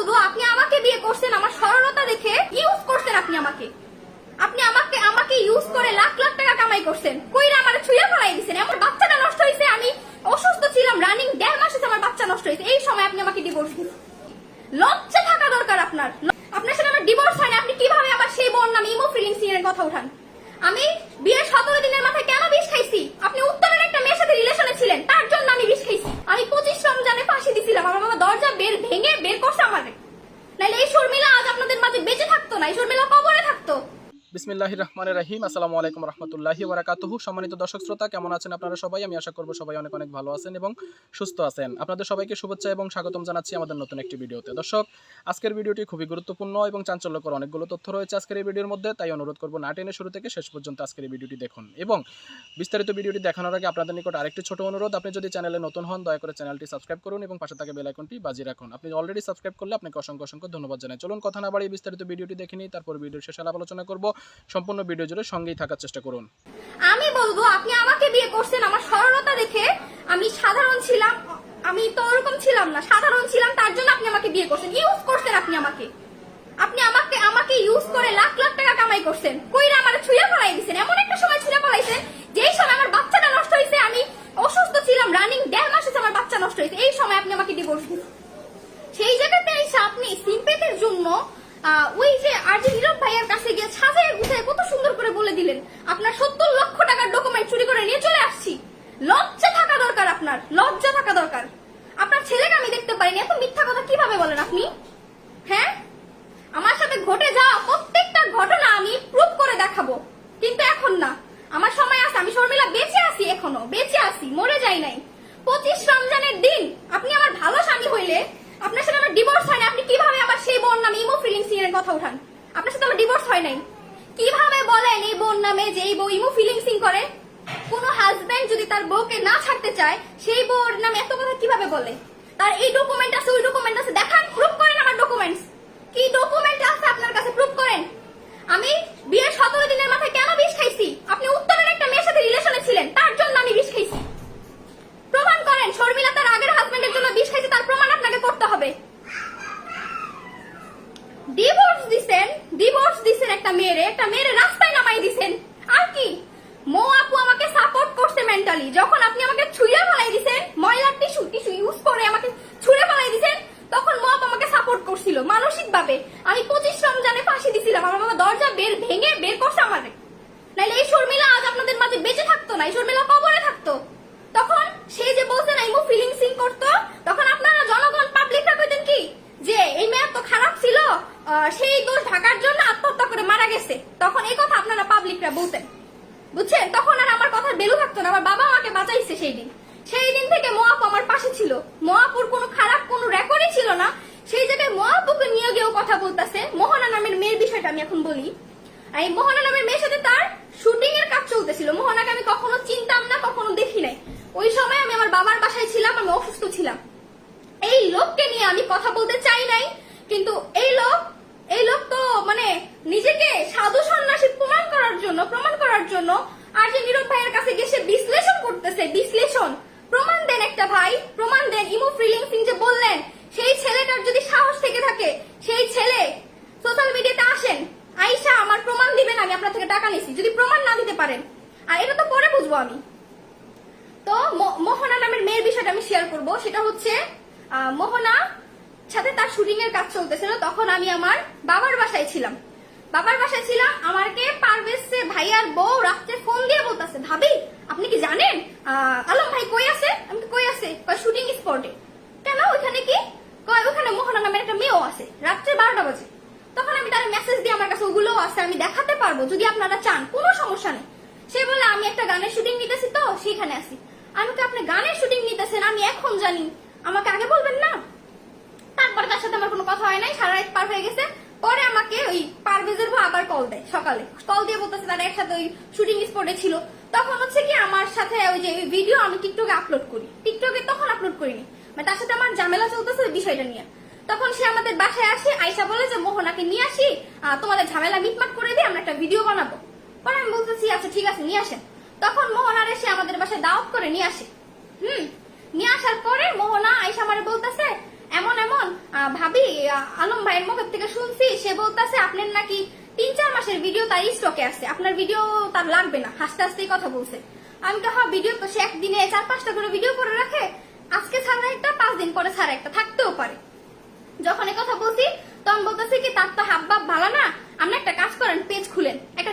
বলব আপনি আমাকে বিয়ে করছেন, আমার সরলতা দেখে ইউজ করছেন আপনি আমাকে। আপনি আমাকে আমাকে ইউজ করে লাখ লাখ টাকা কামাই করছেন। কইরা আমার ছুঁয়ে ফেলাই দিছেন। আমার বাচ্চাটা নষ্ট হয়েছে আমি অসুস্থ ছিলাম রানিং দেড় মাস আমার বাচ্চা নষ্ট হয়েছে এই সময় আপনি আমাকে ডিভোর্স দিচ্ছেন লজ্জা থাকা দরকার আপনার। আপনার সাথে আমার ডিভোর্স হয়নি আপনি কীভাবে আমার সেই বোন নামে ইমো ফিলিংস এর কথা উঠান আমি বিয়ের সতেরো দিনের মাথায় কেন বিষ খাইছি আপনি উত্তরের একটা মেয়ের সাথে রিলেশনে ছিলেন তার জন্য আমি বিষ খাইছি আমি পঁচিশ রমজানে ফাঁসি দিছিলাম আমার বাবা দরজা বের ভেঙে বের করছে আমারে নাইলে এই শর্মিলা আজ আপনাদের মাঝে বেঁচে থাকতো না এই শর্মিলা কবরে থাকতো বিসমিল্লাহ রহমানের রাহিম। আসসালামু আলাইকুম রহমতুল্লাহি ওয়ারাকাতুহু সম্মানিত দর্শক শ্রোতা, কেমন আছেন আপনারা সবাই? আমি আশা করব সবাই অনেক অনেক ভালো আছেন এবং সুস্থ আছেন। আপনাদের সবাইকে শুভেচ্ছা এবং স্বাগতম জানাচ্ছি আমাদের নতুন একটি ভিডিওতে। দর্শক, আজকের ভিডিওটি খুবই গুরুত্বপূর্ণ এবং চাঞ্চল্যকর অনেকগুলো তথ্য রয়েছে আজকের এই ভিডিওর মধ্যে, তাই অনুরোধ করব না টেনে শুরু থেকে শেষ পর্যন্ত আজকের এই ভিডিওটি দেখুন। এবং বিস্তারিত ভিডিওটি দেখানোর আগে আপনাদের নিকট আরেকটি ছোট অনুরোধ, আপনি যদি চ্যানেলে নতুন হন, দয়া করে চ্যানেলটি সাবস্ক্রাইব করুন এবং পাশে থাকা বেল আইকনটি বাজিয়ে রাখুন। আপনি অলরেডি সাবস্ক্রাইব করলে আপনাকে অসংখ্য অসংখ্য ধন্যবাদ জানাই। চলুন কথা না বাড়িয়ে বিস্তারিত ভিডিওটি দেখে নিই, তারপর ভিডিওর শেষে আলোচনা করব। সম্পূর্ণ ভিডিও জুড়ে সঙ্গেই থাকার চেষ্টা করুন। আমি বলব, আপনি আমাকে বিয়ে করছেন আমার সরলতা দেখে। আমি সাধারণ ছিলাম, আমি তো ওরকম ছিলাম না। সাধারণ ছিলাম, তার জন্য আপনি আমাকে বিয়ে করছেন। ইউজ করছেন আপনি আমাকে। আপনি আমাকে আমাকে ইউজ করে লাখ লাখ টাকা কামাই করছেন। কইরা আমার ছুঁয়ে ফেলাই দিছেন। এমন একটা সময় ছুঁয়ে ফেলাইছেন, যেই সময় আমার বাচ্চাটা নষ্ট হয়েছে আমি অসুস্থ ছিলাম রানিং দেড় মাস আমার বাচ্চা নষ্ট হয়েছে এই সময় আপনি আমাকে ডিভোর্স দিচ্ছেন সেই জায়গাতে এসে আপনি সিম্পেথের জন্য ওই যে আর কাছে গিয়ে গুছায় কত সুন্দর করে বলে দিলেন। আপনার সত্তর লক্ষ টাকার ডকুমেন্ট চুরি করে নিয়ে চলে আসছি লজ্জা থাকা দরকার আপনার লজ্জা থাকা দরকার আপনার ছেলেকে আমি দেখতে পারিনি এত মিথ্যা কথা কীভাবে বলেন আপনি হ্যাঁ আমার সাথে ঘটে যাওয়া প্রত্যেকটা ঘটনা আমি প্রুভ করে দেখাবো কিন্তু এখন না আমার সময় আছে আমি শর্মিলা বেঁচে আছি এখনও বেঁচে আছি মরে যাই নাই পঁচিশ রমজানের দিন আপনি আমার ভালো স্বামী হইলে আপনার সাথে আমার ডিভোর্স হয় না আপনি কীভাবে আমার সেই বোন নামে ইমো ফিলিংস এর কথা উঠান। আপনার সাথে আমার ডিভোর্স হয় নাই। কীভাবে বলেন এই বোন নামে যে এই বউ ইমো ফিলিংসিং করে? কোন হাজবেন্ড যদি তার বউকে না ছাড়তে চায়, সেই বউর নামে এত কথা কীভাবে বলে? তার এই ডকুমেন্ট আছে, ওই ডকুমেন্ট আছে। দেখান প্রুফ করেন আমার ডকুমেন্টস কি ডকুমেন্ট আছে আপনার কাছে? প্রুফ করেন। আমি বিয়ের সতেরো দিনের মাথায় কেন বিষ খাইছি আপনি উত্তরের একটা মেয়ের সাথে রিলেশনে ছিলেন তার জন্য আমি বিষ খাইছি প্রমাণ করেন শর্মিলা তার আগের হাজবেন্ডের জন্য বিষ খাইছে তার প্রমাণ আপনাকে করতে হবে ডিভোর্স দিছেন ডিভোর্স দিছেন একটা মেয়েরে একটা মেয়েরে রাস্তায় নামাই দিছেন। আর কি? মো আপু আমাকে সাপোর্ট করছে মেন্টালি যখন আপনি আমাকে ছুঁড়ে ফেলাই দিছেন, ময়লার টিস্যু টিস্যু ইউজ করে আমাকে ছুঁড়ে ফেলাই দিছেন, তখন মো আপু আমাকে সাপোর্ট করছিল মানসিক ভাবে আমি পঁচিশ রমজানে ফাঁসি দিছিলাম, আমার বাবা দরজা বের, ভেঙে বের করছে আমারে। নাইলে এই শর্মিলা আজ আপনাদের মাঝে বেঁচে থাকতো না, এই শর্মিলা কবরে থাকতো তখন সে যে বলছে না ইমো ফিলিং সিং করতো তখন আপনারা জনগণ পাবলিকরা কইতেন কি যে এই মেয়ে তো খারাপ ছিল আহ, সেই দোষ ঢাকার জন্য আত্মহত্যা করে মারা গেছে তখন এই কথা আপনারা পাবলিকরা বলতেন। বুঝছেন? তখন আর আমার কথা বেলু থাকতো না। আমার বাবা আমাকে বাঁচাইছে সেই দিন সেই দিন থেকে মোয়াপু আমার পাশে ছিল। মোয়াপুর কোনো খারাপ কোনো রেকর্ডই ছিল না। সেই জায়গায় মোয়াপুকে নিয়ে গিয়েও কথা বলতেছে। মোহনা নামের মেয়ের বিষয়টা আমি এখন বলি। এই মোহনা নামের মেয়ের সাথে তার শুটিং এর কাজ চলতেছিল। মোহনাকে আমি কখনো চিনতাম না, কখনো দেখি নাই। ওই সময় আমি আমার বাবার বাসায় ছিলাম, আমি অসুস্থ ছিলাম। এই লোককে নিয়ে আমি কথা বলতে চাই নাই। কিন্তু এই লোক এই লোক তো মানে নিজেকে সাধু সন্ন্যাসী প্রমাণ করার জন্য, প্রমাণ করার জন্য আর যে নীরব ভাইয়ের কাছে গিয়ে সে বিশ্লেষণ করতেছে, বিশ্লেষণ। প্রমাণ দেন একটা ভাই, প্রমাণ দেন ইমো ফ্রিলিং সিং যে বললেন, সেই ছেলেটার যদি সাহস থেকে থাকে, সেই ছেলে সোশ্যাল মিডিয়াতে আসেন, আইসা আমার প্রমাণ দিবেন, আমি আপনার থেকে টাকা নিছি। যদি প্রমাণ না দিতে পারেন, আর এটা তো পরে বুঝব আমি। তো মোহনা নামের মেয়ের বিষয়টা আমি শেয়ার করব। সেটা হচ্ছে মোহনা সাথে তার শুটিং এর কাজ চলতেছিল, তখন আমি আমার বাবার বাসায় ছিলাম। বাবার বাসায় ছিলাম আমাকে পারভেজ সে ভাইয়ার বউ রাত্রে ফোন দিয়ে বলতেছে, ভাবি, আপনি কি জানেন? আলম ভাই কই আছে? আমি কই আছে? শুটিং স্পটে। কেন? ওখানে কি? কয় ওখানে মোহনা নামের একটা মেয়েও আছে, রাত্রে বারোটা বাজে। তখন আমি তার মেসেজ দিয়ে আমার কাছে, ওগুলোও আছে, আমি দেখাতে পারব, যদি আপনারা চান, কোনো সমস্যা নেই। সে বলে, আমি একটা গানের শুটিং নিতেছি তো সেখানে আছি। আমি তো আপনি গানের শুটিং নিতেছেন, আমি এখন জানি। আমাকে আগে বলবেন না? তারপরে তার সাথে আমার কোনো কথা হয় নাই, সারা রাত পার হয়ে গেছে পরে আমাকে ওই পারভেজের ভাই আবার কল দেয়, সকালে। কল দিয়ে বলতেছে তারা একসাথে ওই শুটিং স্পটে ছিল। তখন হচ্ছে কি, আমার সাথে ওই যে ভিডিও আমি টিকটকে আপলোড করি। টিকটকে তখন আপলোড করিনি। মানে তার সাথে আমার ঝামেলা চলতেছে বিষয়টা নিয়ে। তখন সে আমাদের বাসায় আসে, আইসা বলে যে, মোহনাকে নিয়ে আসি তোমাদের ঝামেলা মিটমাট করে দিয়ে আমরা একটা ভিডিও বানাবো। পরে আমি বলতেছি আচ্ছা ঠিক আছে, নিয়ে আসেন। তখন মোহনার এসে আমাদের বাসায় দাওয়াত করে, নিয়ে আসে। হুম, নিয়ে আসার পরে মোহনা আইসা আমারে বলতেছে, এমন এমন ভাবি আলম ভাইয়ের মুখের থেকে শুনছি, সে বলতেছে, আপনার নাকি তিন চার মাসের ভিডিও তার স্টকে আছে। আপনার ভিডিও তার লাগবে না। হাসতে হাসতেই কথা বলছে। আমি তো হ্যাঁ ভিডিও তো সে একদিনে চার পাঁচটা করে ভিডিও করে রাখে। আজকে ছাড়া একটা, পাঁচ দিন পরে ছাড়া একটা। থাকতেও পারে। যখন কথা বলছি, তখন বলতেছি কি, তার তো হাব ভালো না। আপনি একটা কাজ করেন পেজ খুলেন। একটা